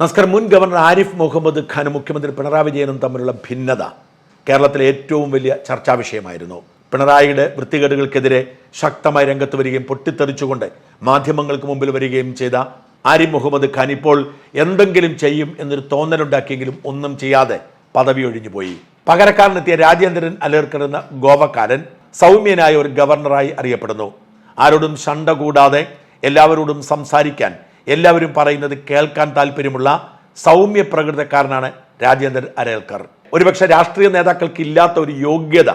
നമസ്കാരം. മുൻ ഗവർണർ ആരിഫ് മുഹമ്മദ് ഖാനും മുഖ്യമന്ത്രി പിണറായി വിജയനും തമ്മിലുള്ള ഭിന്നത കേരളത്തിലെ ഏറ്റവും വലിയ ചർച്ചാ വിഷയമായിരുന്നു. പിണറായിയുടെ വൃത്തികേടുകൾക്കെതിരെ ശക്തമായി രംഗത്ത് വരികയും പൊട്ടിത്തെറിച്ചുകൊണ്ട് മാധ്യമങ്ങൾക്ക് മുമ്പിൽ വരികയും ചെയ്ത ആരിഫ് മുഹമ്മദ് ഖാൻ ഇപ്പോൾ എന്തെങ്കിലും ചെയ്യും എന്നൊരു തോന്നലുണ്ടാക്കിയെങ്കിലും ഒന്നും ചെയ്യാതെ പദവി ഒഴിഞ്ഞുപോയി. പകരക്കാരനെത്തിയ രാജേന്ദ്രൻ അലേർക്കർ എന്ന ഗോവക്കാരൻ സൗമ്യനായ ഒരു ഗവർണറായി അറിയപ്പെടുന്നു. ആരോടും ശണ്ട കൂടാതെ എല്ലാവരോടും സംസാരിക്കാൻ എല്ലാവരും പറയുന്നത് കേൾക്കാൻ താല്പര്യമുള്ള സൗമ്യ പ്രകൃതക്കാരനാണ് രാജേന്ദ്രൻ അരേൽക്കർ. ഒരുപക്ഷെ രാഷ്ട്രീയ നേതാക്കൾക്ക് ഇല്ലാത്ത ഒരു യോഗ്യത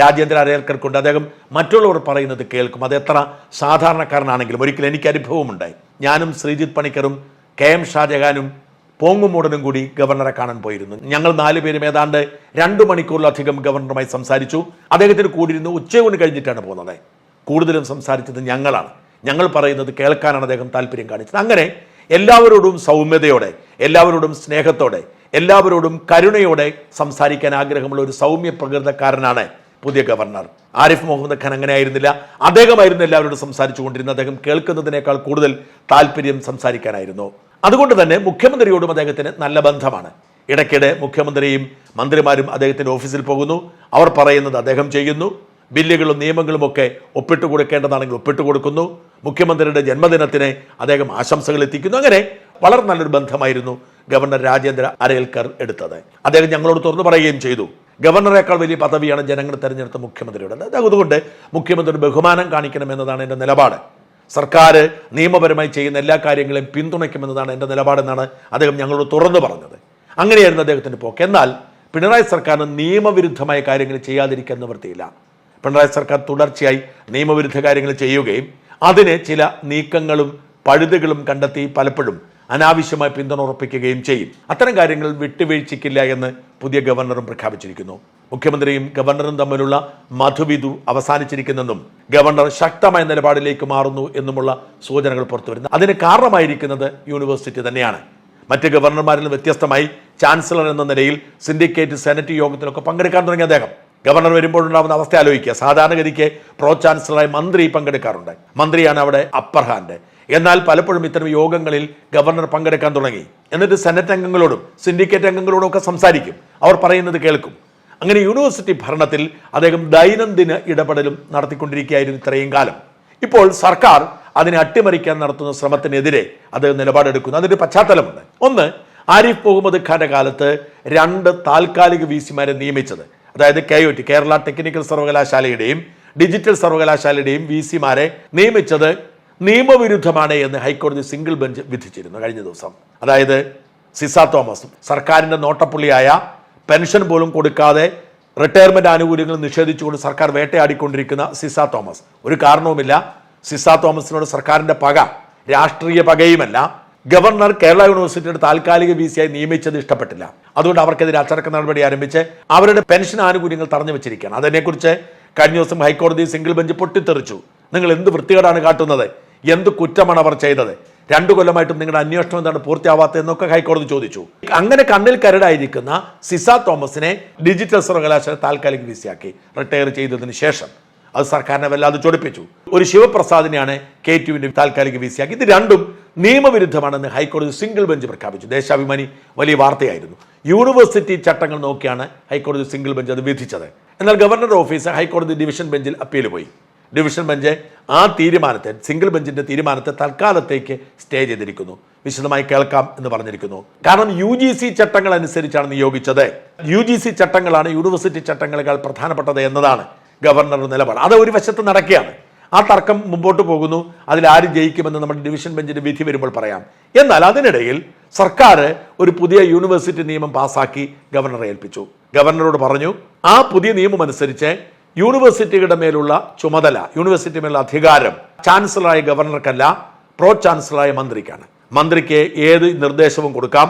രാജേന്ദ്ര അരേൽക്കർക്കുണ്ട്. അദ്ദേഹം മറ്റുള്ളവർ പറയുന്നത് കേൾക്കും. അത് എത്ര സാധാരണക്കാരനാണെങ്കിലും ഒരിക്കലും എനിക്ക് അനുഭവമുണ്ടായി. ഞാനും ശ്രീജിത് പണിക്കറും കെ എം ഷാജഹാനും പോങ്ങുമൂടനും കൂടി ഗവർണറെ കാണാൻ പോയിരുന്നു. ഞങ്ങൾ നാല് പേരും ഏതാണ്ട് രണ്ടു മണിക്കൂറിലധികം ഗവർണറുമായി സംസാരിച്ചു. അദ്ദേഹത്തിന് കൂടിയിരുന്ന് ഉച്ചയൂണ് കഴിഞ്ഞിട്ടാണ് പോകുന്നത്. കൂടുതലും സംസാരിച്ചത് ഞങ്ങളാണ്. ഞങ്ങൾ പറയുന്നത് കേൾക്കാനാണ് അദ്ദേഹം താല്പര്യം കാണിച്ചത്. അങ്ങനെ എല്ലാവരോടും സൗമ്യതയോടെ എല്ലാവരോടും സ്നേഹത്തോടെ എല്ലാവരോടും കരുണയോടെ സംസാരിക്കാൻ ആഗ്രഹമുള്ള ഒരു സൗമ്യ പ്രകൃതക്കാരനാണ് പുതിയ ഗവർണർ. ആരിഫ് മുഹമ്മദ് ഖാൻ അങ്ങനെ ആയിരുന്നില്ല അദ്ദേഹമായിരുന്നു എല്ലാവരോടും സംസാരിച്ചു കൊണ്ടിരുന്നത്. അദ്ദേഹം കേൾക്കുന്നതിനേക്കാൾ കൂടുതൽ താല്പര്യം സംസാരിക്കാനായിരുന്നു. അതുകൊണ്ട് തന്നെ മുഖ്യമന്ത്രിയോടും അദ്ദേഹത്തിന് നല്ല ബന്ധമാണ്. ഇടയ്ക്കിടെ മുഖ്യമന്ത്രിയും മന്ത്രിമാരും അദ്ദേഹത്തിന്റെ ഓഫീസിൽ പോകുന്നു. അവർ പറയുന്നത് അദ്ദേഹം ചെയ്യുന്നു. ബില്ലുകളും നിയമങ്ങളും ഒക്കെ ഒപ്പിട്ട് കൊടുക്കേണ്ടതാണെങ്കിൽ ഒപ്പിട്ട് കൊടുക്കുന്നു. മുഖ്യമന്ത്രിയുടെ ജന്മദിനത്തിന് അദ്ദേഹം ആശംസകൾ എത്തിക്കുന്നു. അങ്ങനെ വളരെ നല്ലൊരു ബന്ധമായിരുന്നു ഗവർണർ രാജേന്ദ്ര അരേൽക്കർ എടുത്തത്. അദ്ദേഹം ഞങ്ങളോട് തുറന്നു പറയുകയും ചെയ്തു. ഗവർണറേക്കാൾ വലിയ പദവിയാണ് ജനങ്ങൾ തെരഞ്ഞെടുത്ത മുഖ്യമന്ത്രിയുടെ അതുകൊണ്ട് മുഖ്യമന്ത്രി ബഹുമാനം കാണിക്കണം എന്നതാണ് എന്റെ നിലപാട്. സർക്കാർ നിയമപരമായി ചെയ്യുന്ന എല്ലാ കാര്യങ്ങളെയും പിന്തുണയ്ക്കുമെന്നതാണ് എന്റെ നിലപാടെന്നാണ് അദ്ദേഹം ഞങ്ങളോട് തുറന്നു പറഞ്ഞത്. അങ്ങനെയായിരുന്നു അദ്ദേഹത്തിന്റെ പോക്ക്. എന്നാൽ പിണറായി സർക്കാരിന് നിയമവിരുദ്ധമായ കാര്യങ്ങൾ ചെയ്യാതിരിക്കാൻ നിവൃത്തിയില്ല. പിണറായി സർക്കാർ തുടർച്ചയായി നിയമവിരുദ്ധ കാര്യങ്ങൾ ചെയ്യുകയും അതിന് ചില നീക്കങ്ങളും പഴുതുകളും കണ്ടെത്തി പലപ്പോഴും അനാവശ്യമായി പിന്തുണ ഉറപ്പിക്കുകയും ചെയ്യും. അത്തരം കാര്യങ്ങൾ വിട്ടുവീഴ്ചയ്ക്കില്ല എന്ന് പുതിയ ഗവർണറും പ്രഖ്യാപിച്ചിരിക്കുന്നു. മുഖ്യമന്ത്രിയും ഗവർണറും തമ്മിലുള്ള മധുവിധു അവസാനിച്ചിരിക്കുന്നെന്നും ഗവർണർ ശക്തമായ നിലപാടിലേക്ക് മാറുന്നു എന്നുമുള്ള സൂചനകൾ പുറത്തുവരുന്നു. അതിന് കാരണമായിരിക്കുന്നത് യൂണിവേഴ്സിറ്റി തന്നെയാണ്. മറ്റ് ഗവർണർമാരിൽ വ്യത്യസ്തമായി ചാൻസലർ എന്ന നിലയിൽ സിൻഡിക്കേറ്റ് സെനറ്റ് യോഗത്തിലൊക്കെ പങ്കെടുക്കാൻ തുടങ്ങിയ അദ്ദേഹം. ഗവർണർ വരുമ്പോഴുണ്ടാവുന്ന അവസ്ഥ ആലോചിക്കുക. സാധാരണഗതിക്ക് പ്രോ ചാൻസലറായി മന്ത്രി പങ്കെടുക്കാറുണ്ട്. മന്ത്രിയാണ് അവിടെ അപ്പർ ഹാൻഡ് എന്നാൽ പലപ്പോഴും ഇത്തരം യോഗങ്ങളിൽ ഗവർണർ പങ്കെടുക്കാൻ തുടങ്ങി. എന്നിട്ട് സെനറ്റ് അംഗങ്ങളോടും സിൻഡിക്കേറ്റ് അംഗങ്ങളോടും ഒക്കെ സംസാരിക്കും. അവർ പറയുന്നത് കേൾക്കും. അങ്ങനെ യൂണിവേഴ്സിറ്റി ഭരണത്തിൽ അദ്ദേഹം ദൈനംദിന ഇടപെടലും നടത്തിക്കൊണ്ടിരിക്കുകയായിരുന്നു ഇത്രയും കാലം. ഇപ്പോൾ സർക്കാർ അതിനെ അട്ടിമറിക്കാൻ നടത്തുന്ന ശ്രമത്തിനെതിരെ അദ്ദേഹം നിലപാടെടുക്കുന്നു. അതിന്റെ പശ്ചാത്തലമുണ്ട്. ഒന്ന് ആരിഫ് മുഹമ്മദ് ഖാന്റെ കാലത്ത് രണ്ട് താൽക്കാലിക വി സിമാരെ നിയമിച്ചത്. അതായത് K U T Kerala technical സർവകലാശാലയുടെയും digital സർവകലാശാലയുടെയും വി സിമാരെ നിയമിച്ചത് നിയമവിരുദ്ധമാണ് എന്ന് ഹൈക്കോടതി സിംഗിൾ ബെഞ്ച് വിധിച്ചിരുന്നു കഴിഞ്ഞ ദിവസം. അതായത് സിസ തോമസ് സർക്കാരിന്റെ നോട്ടപ്പുള്ളിയായ പെൻഷൻ പോലും കൊടുക്കാതെ റിട്ടയർമെന്റ് ആനുകൂല്യങ്ങൾ നിഷേധിച്ചുകൊണ്ട് സർക്കാർ വേട്ടയാടിക്കൊണ്ടിരിക്കുന്ന സിസ തോമസ്. ഒരു കാരണവുമില്ല. സിസ തോമസിനോട് സർക്കാരിന്റെ പക രാഷ്ട്രീയ പകയുമല്ല. ഗവർണർ കേരള യൂണിവേഴ്സിറ്റിയുടെ താൽക്കാലിക വി ആയി നിയമിച്ചത് ഇഷ്ടപ്പെട്ടില്ല. അതുകൊണ്ട് അവർക്കെതിരെ അച്ചടക്ക നടപടി ആരംഭിച്ച് അവരുടെ പെൻഷൻ ആനുകൂല്യങ്ങൾ തടഞ്ഞു വെച്ചിരിക്കുകയാണ്. അതിനെക്കുറിച്ച് കഴിഞ്ഞ ദിവസം ഹൈക്കോടതി സിംഗിൾ ബെഞ്ച് പൊട്ടിത്തെറിച്ചു. നിങ്ങൾ എന്ത് വൃത്തികേടാണ് കാട്ടുന്നത്? എന്ത് കുറ്റമാണ് അവർ ചെയ്തത്? രണ്ടു കൊല്ലമായിട്ടും നിങ്ങളുടെ അന്വേഷണം എന്താണ് പൂർത്തിയാവാത്തത് എന്നൊക്കെ ഹൈക്കോടതി ചോദിച്ചു. അങ്ങനെ കണ്ണിൽ കരടായിരിക്കുന്ന സിസ തോമസിനെ ഡിജിറ്റൽ സർവകലാശാല താൽക്കാലിക വി സിയാക്കി റിട്ടയർ ചെയ്തതിന് ശേഷം അത് സർക്കാരിനെ വല്ലാതെ ചൊടിപ്പിച്ചു. ഒരു ശിവപ്രസാദിനെയാണ് കെ ടുവിന്റെ താൽക്കാലിക വി സിയാക്കി ഇത് രണ്ടും നിയമവിരുദ്ധമാണെന്ന് ഹൈക്കോടതി സിംഗിൾ ബെഞ്ച് പ്രഖ്യാപിച്ചു. ദേശാഭിമാനി വലിയ വാർത്തയായിരുന്നു. യൂണിവേഴ്സിറ്റി ചട്ടങ്ങൾ നോക്കിയാണ് ഹൈക്കോടതി സിംഗിൾ ബെഞ്ച് അത് വിധിച്ചത്. എന്നാൽ ഗവർണറുടെ ഓഫീസ് ഹൈക്കോടതി ഡിവിഷൻ ബെഞ്ചിൽ അപ്പീൽ പോയി. ഡിവിഷൻ ബെഞ്ച് ആ തീരുമാനത്തെ സിംഗിൾ ബെഞ്ചിന്റെ തീരുമാനത്തെ തൽക്കാലത്തേക്ക് സ്റ്റേ ചെയ്തിരിക്കുന്നു. വിശദമായി കേൾക്കാം എന്ന് പറഞ്ഞിരിക്കുന്നു. കാരണം യു ജി സി ചട്ടങ്ങൾ അനുസരിച്ചാണ് നിയോഗിച്ചത്. യു ജി സി ചട്ടങ്ങളാണ് യൂണിവേഴ്സിറ്റി ചട്ടങ്ങളെക്കാൾ പ്രധാനപ്പെട്ടത് എന്നതാണ് ഗവർണറുടെ നിലപാട്. അത് ഒരു വശത്ത് നടക്കുകയാണ്. ആ തർക്കം മുമ്പോട്ട് പോകുന്നു. അതിൽ ആര് ജയിക്കുമെന്ന് നമ്മുടെ ഡിവിഷൻ ബെഞ്ചിന്റെ വിധി വരുമ്പോൾ പറയാം. എന്നാൽ അതിനിടയിൽ സർക്കാർ ഒരു പുതിയ യൂണിവേഴ്സിറ്റി നിയമം പാസാക്കി ഗവർണറെ ഏൽപ്പിച്ചു. ഗവർണറോട് പറഞ്ഞു ആ പുതിയ നിയമം അനുസരിച്ച് യൂണിവേഴ്സിറ്റിയുടെ മേലുള്ള ചുമതല യൂണിവേഴ്സിറ്റി മേലുള്ള അധികാരം ചാൻസലറായ ഗവർണർക്കല്ല പ്രോ ചാൻസലറായ മന്ത്രിക്കാണ്. മന്ത്രിക്ക് ഏത് നിർദ്ദേശവും കൊടുക്കാം.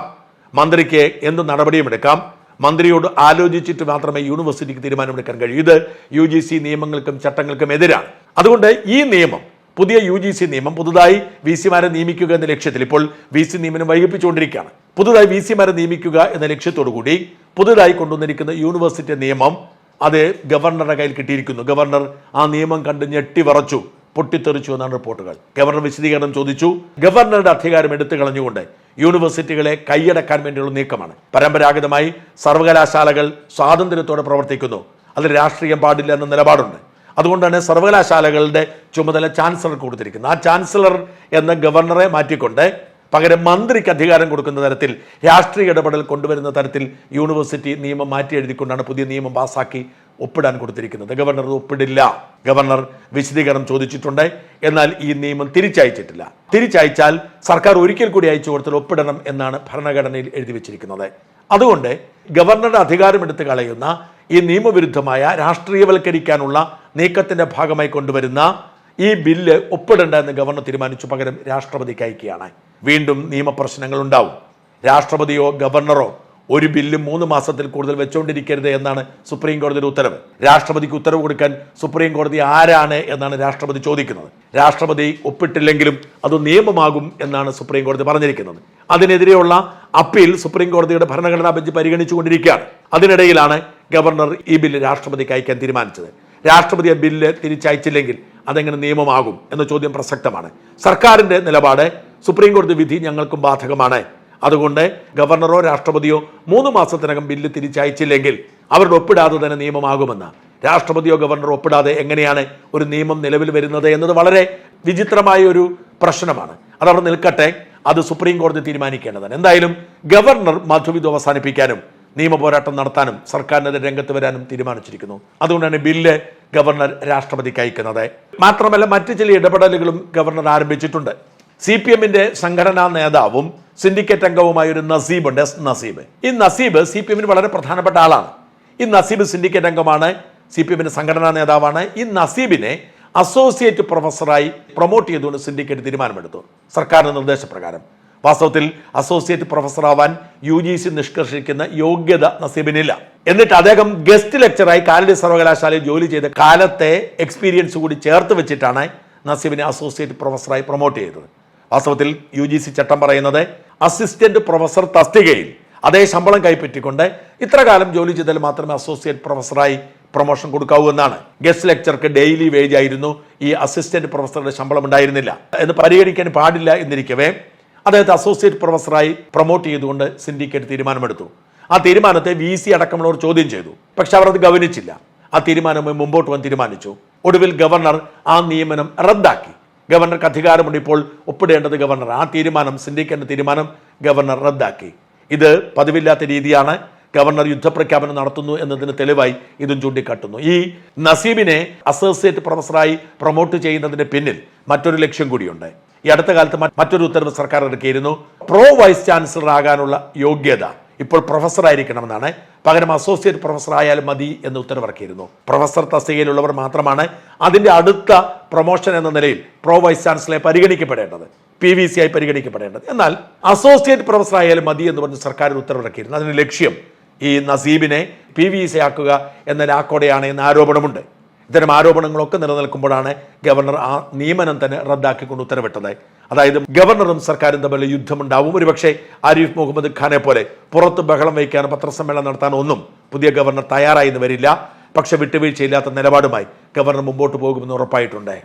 മന്ത്രിക്ക് എന്ത് നടപടിയും എടുക്കാം. മന്ത്രിയോട് ആലോചിച്ചിട്ട് മാത്രമേ യൂണിവേഴ്സിറ്റിക്ക് തീരുമാനമെടുക്കാൻ കഴിയൂ. ഇത് യു ജി സി നിയമങ്ങൾക്കും ചട്ടങ്ങൾക്കും എതിരാണ്. അതുകൊണ്ട് ഈ നിയമം പുതിയ യു ജി സി നിയമം പുതുതായി വി സിമാരെ നിയമിക്കുക എന്ന ലക്ഷ്യത്തിൽ ഇപ്പോൾ വി സി നിയമനം വൈകിപ്പിച്ചുകൊണ്ടിരിക്കുകയാണ്. പുതുതായി വി സിമാരെ നിയമിക്കുക എന്ന ലക്ഷ്യത്തോടു കൂടി പുതുതായി കൊണ്ടുവന്നിരിക്കുന്ന യൂണിവേഴ്സിറ്റി നിയമം അത് ഗവർണറുടെ കയ്യിൽ കിട്ടിയിരിക്കുന്നു. ഗവർണർ ആ നിയമം കണ്ട് ഞെട്ടി വറച്ചു പൊട്ടിത്തെറിച്ചു എന്നാണ് റിപ്പോർട്ടുകൾ. ഗവർണർ വിശദീകരണം ചോദിച്ചു. ഗവർണറുടെ അധികാരം എടുത്തു കളഞ്ഞുകൊണ്ട് യൂണിവേഴ്സിറ്റികളെ കൈയടക്കാൻ വേണ്ടിയുള്ള നീക്കമാണ്. പരമ്പരാഗതമായി സർവകലാശാലകൾ സ്വാതന്ത്ര്യത്തോടെ പ്രവർത്തിക്കുന്നു. അതിൽ രാഷ്ട്രീയം പാടില്ല എന്ന നിലപാടുണ്ട്. അതുകൊണ്ടാണ് സർവകലാശാലകളുടെ ചുമതല ചാൻസലർ കൊടുത്തിരിക്കുന്നത്. ആ ചാൻസലർ എന്ന ഗവർണറെ മാറ്റിക്കൊണ്ട് പകരം മന്ത്രിക്ക് അധികാരം കൊടുക്കുന്ന തരത്തിൽ രാഷ്ട്രീയ ഇടപെടൽ കൊണ്ടുവരുന്ന തരത്തിൽ യൂണിവേഴ്സിറ്റി നിയമം മാറ്റി എഴുതിക്കൊണ്ടാണ് പുതിയ നിയമം പാസാക്കി ഒപ്പിടാൻ കൊടുത്തിരിക്കുന്നത്. ഗവർണർ ഒപ്പിടില്ല. ഗവർണർ വിശദീകരണം ചോദിച്ചിട്ടുണ്ട്. എന്നാൽ ഈ നിയമം തിരിച്ചയച്ചിട്ടില്ല. തിരിച്ചയച്ചാൽ സർക്കാർ ഒരിക്കൽ കൂടി അയച്ചു കൊടുത്താൽ ഒപ്പിടണം എന്നാണ് ഭരണഘടനയിൽ എഴുതി വെച്ചിരിക്കുന്നത്. അതുകൊണ്ട് ഗവർണറുടെ അധികാരം എടുത്തു കളയുന്ന ഈ നിയമവിരുദ്ധമായ രാഷ്ട്രീയവൽക്കരിക്കാനുള്ള നീക്കത്തിന്റെ ഭാഗമായി കൊണ്ടുവരുന്ന ഈ ബില്ല് ഒപ്പിടേണ്ട എന്ന് ഗവർണർ തീരുമാനിച്ചു. പകരം രാഷ്ട്രപതിക്ക് അയക്കുകയാണ്. വീണ്ടും നിയമപ്രശ്നങ്ങൾ ഉണ്ടാവും. രാഷ്ട്രപതിയോ ഗവർണറോ ഒരു ബില്ല് മൂന്ന് മാസത്തിൽ കൂടുതൽ വെച്ചുകൊണ്ടിരിക്കരുത് എന്നാണ് സുപ്രീം കോടതിയുടെ ഉത്തരവ്. രാഷ്ട്രപതിക്ക് ഉത്തരവ് കൊടുക്കാൻ സുപ്രീം കോടതി ആരാണ് എന്നാണ് രാഷ്ട്രപതി ചോദിക്കുന്നത്. രാഷ്ട്രപതി ഒപ്പിട്ടില്ലെങ്കിലും അത് നിയമമാകും എന്നാണ് സുപ്രീം കോടതി പറഞ്ഞിരിക്കുന്നത്. അതിനെതിരെയുള്ള അപ്പീൽ സുപ്രീം കോടതിയുടെ ഭരണഘടനാ ബെഞ്ച് പരിഗണിച്ചുകൊണ്ടിരിക്കുകയാണ്. അതിനിടയിലാണ് ഗവർണർ ഈ ബില്ല് രാഷ്ട്രപതിക്ക് അയക്കാൻ തീരുമാനിച്ചത്. രാഷ്ട്രപതി ആ ബില്ല് തിരിച്ചയച്ചില്ലെങ്കിൽ അതെങ്ങനെ നിയമമാകും എന്ന ചോദ്യം പ്രസക്തമാണ്. സർക്കാരിന്റെ നിലപാട് സുപ്രീം കോടതി വിധി ഞങ്ങൾക്കും ബാധകമാണ്. അതുകൊണ്ട് ഗവർണറോ രാഷ്ട്രപതിയോ മൂന്ന് മാസത്തിനകം ബില്ല് തിരിച്ചയച്ചില്ലെങ്കിൽ അവരുടെ ഒപ്പിടാതെ തന്നെ നിയമമാകുമെന്ന്. രാഷ്ട്രപതിയോ ഗവർണറോ ഒപ്പിടാതെ എങ്ങനെയാണ് ഒരു നിയമം നിലവിൽ വരുന്നത് എന്നത് വളരെ വിചിത്രമായ ഒരു പ്രശ്നമാണ്. അതവിടെ നിൽക്കട്ടെ. അത് സുപ്രീം കോടതി തീരുമാനിക്കേണ്ടതാണ്. എന്തായാലും ഗവർണർ മധുവിധം അവസാനിപ്പിക്കാനും നിയമ പോരാട്ടം നടത്താനും സർക്കാരിനെതിരെ രംഗത്ത് വരാനും തീരുമാനിച്ചിരിക്കുന്നു. അതുകൊണ്ടാണ് ബില്ല് ഗവർണർ രാഷ്ട്രപതിക്ക് അയക്കുന്നത് മാത്രമല്ല മറ്റ് ചില ഇടപെടലുകളും ഗവർണർ ആരംഭിച്ചിട്ടുണ്ട്. സി പി എമ്മിന്റെ സംഘടനാ നേതാവും സിൻഡിക്കേറ്റ് അംഗവുമായ ഒരു നസീബ് ഉണ്ട് എസ് നസീബ്. ഈ നസീബ് സി പി എമ്മിന് വളരെ പ്രധാനപ്പെട്ട ആളാണ്. ഈ നസീബ് സിൻഡിക്കേറ്റ് അംഗമാണ് സി പി എമ്മിന്റെ സംഘടനാ നേതാവാണ്. ഈ നസീബിനെ അസോസിയേറ്റ് പ്രൊഫസറായി പ്രൊമോട്ട് ചെയ്തുകൊണ്ട് സിൻഡിക്കേറ്റ് തീരുമാനമെടുത്തു. സർക്കാരിന്റെ നിർദ്ദേശപ്രകാരം. വാസ്തവത്തിൽ അസോസിയേറ്റ് പ്രൊഫസറാവാൻ യു ജി സി നിഷ്കർഷിക്കുന്ന യോഗ്യത നസീബിനില്ല. എന്നിട്ട് അദ്ദേഹം ഗസ്റ്റ് ലെക്ചറായി കാലടി സർവകലാശാലയിൽ ജോലി ചെയ്ത കാലത്തെ എക്സ്പീരിയൻസ് കൂടി ചേർത്ത് വെച്ചിട്ടാണ് നസീബിനെ അസോസിയേറ്റ് പ്രൊഫസറായി പ്രൊമോട്ട് ചെയ്തത്. വാസ്തവത്തിൽ യു ജി സി ചട്ടം പറയുന്നത് അസിസ്റ്റന്റ് പ്രൊഫസർ തസ്തികയിൽ അതേ ശമ്പളം കൈപ്പറ്റിക്കൊണ്ട് ഇത്ര കാലം ജോലി ചെയ്താൽ മാത്രമേ അസോസിയേറ്റ് പ്രൊഫസറായി പ്രൊമോഷൻ കൊടുക്കാവൂ എന്നാണ്. ഗസ്റ്റ് ലെക്ചർക്ക് ഡെയിലി വേജ് ആയിരുന്നു. ഈ അസിസ്റ്റന്റ് പ്രൊഫസറുടെ ശമ്പളം ഉണ്ടായിരുന്നില്ല. എന്ന് പരിഗണിക്കാൻ പാടില്ല എന്നിരിക്കവേ അദ്ദേഹത്തെ അസോസിയേറ്റ് പ്രൊഫസറായി പ്രൊമോട്ട് ചെയ്തുകൊണ്ട് സിൻഡിക്കേറ്റ് തീരുമാനമെടുത്തു. ആ തീരുമാനത്തെ വി സി അടക്കമുള്ളവർ ചോദ്യം ചെയ്തു. പക്ഷെ അവർ അത് ഗവനിച്ചില്ല. ആ തീരുമാനം മുമ്പോട്ട് വന്ന് തീരുമാനിച്ചു. ഒടുവിൽ ഗവർണർ ആ നിയമനം റദ്ദാക്കി. ഗവർണർക്ക് അധികാരമുണ്ട് ഇപ്പോൾ ഒപ്പിടേണ്ടത് ഗവർണർ. ആ തീരുമാനം സിൻഡിക്കേറ്റ് തീരുമാനം ഗവർണർ റദ്ദാക്കി. ഇത് പതിവില്ലാത്ത രീതിയാണ് ഗവർണർ യുദ്ധപ്രഖ്യാപനം നടത്തുന്നു എന്നതിന് തെളിവായി ഇതും ചൂണ്ടിക്കാട്ടുന്നു. ഈ നസീബിനെ അസോസിയേറ്റ് പ്രൊഫസറായി പ്രൊമോട്ട് ചെയ്യുന്നതിന് പിന്നിൽ മറ്റൊരു ലക്ഷ്യം കൂടിയുണ്ട്. ഈ അടുത്ത കാലത്ത് മറ്റ് മറ്റൊരു ഉത്തരവ് സർക്കാർ ഇറക്കിയിരുന്നു പ്രോ വൈസ് ചാൻസലർ ആകാനുള്ള യോഗ്യത ഇപ്പോൾ പ്രൊഫസർ ആയിരിക്കണമെന്നാണ്. പകരം അസോസിയേറ്റ് പ്രൊഫസർ ആയാലും മതി എന്ന് ഉത്തരവിറക്കിയിരുന്നു. പ്രൊഫസർ തസ്തികയിലുള്ളവർ മാത്രമാണ് അതിന്റെ അടുത്ത പ്രൊമോഷൻ എന്ന നിലയിൽ പ്രോ വൈസ് ചാൻസലറെ പരിഗണിക്കപ്പെടേണ്ടത് പി വി സി ആയി പരിഗണിക്കപ്പെടേണ്ടത്. എന്നാൽ അസോസിയേറ്റ് പ്രൊഫസർ ആയാലും മതി എന്ന് പറഞ്ഞ് സർക്കാർ ഉത്തരവിറക്കിയിരുന്നു. അതിന് ലക്ഷ്യം ഈ നസീബിനെ പി വി സി ആക്കുക എന്ന ലാക്കോടെയാണ് എന്ന ആരോപണമുണ്ട്. ഇത്തരം ആരോപണങ്ങളൊക്കെ നിലനിൽക്കുമ്പോഴാണ് ഗവർണർ ആ നിയമനം തന്നെ റദ്ദാക്കിക്കൊണ്ട് ഉത്തരവിട്ടത്. അതായത് ഗവർണറും സർക്കാരും തമ്മിൽ യുദ്ധമുണ്ടാവും. ഒരുപക്ഷെ ആരിഫ് മുഹമ്മദ് ഖാനെ പോലെ പുറത്ത് ബഹളം വയ്ക്കാനോ പത്രസമ്മേളനം നടത്താനോ ഒന്നും പുതിയ ഗവർണർ തയ്യാറായി എന്ന് വരില്ല. പക്ഷെ വിട്ടുവീഴ്ചയില്ലാത്ത നിലപാടുമായി ഗവർണർ മുമ്പോട്ട് പോകുമെന്ന് ഉറപ്പായിട്ടുണ്ട്.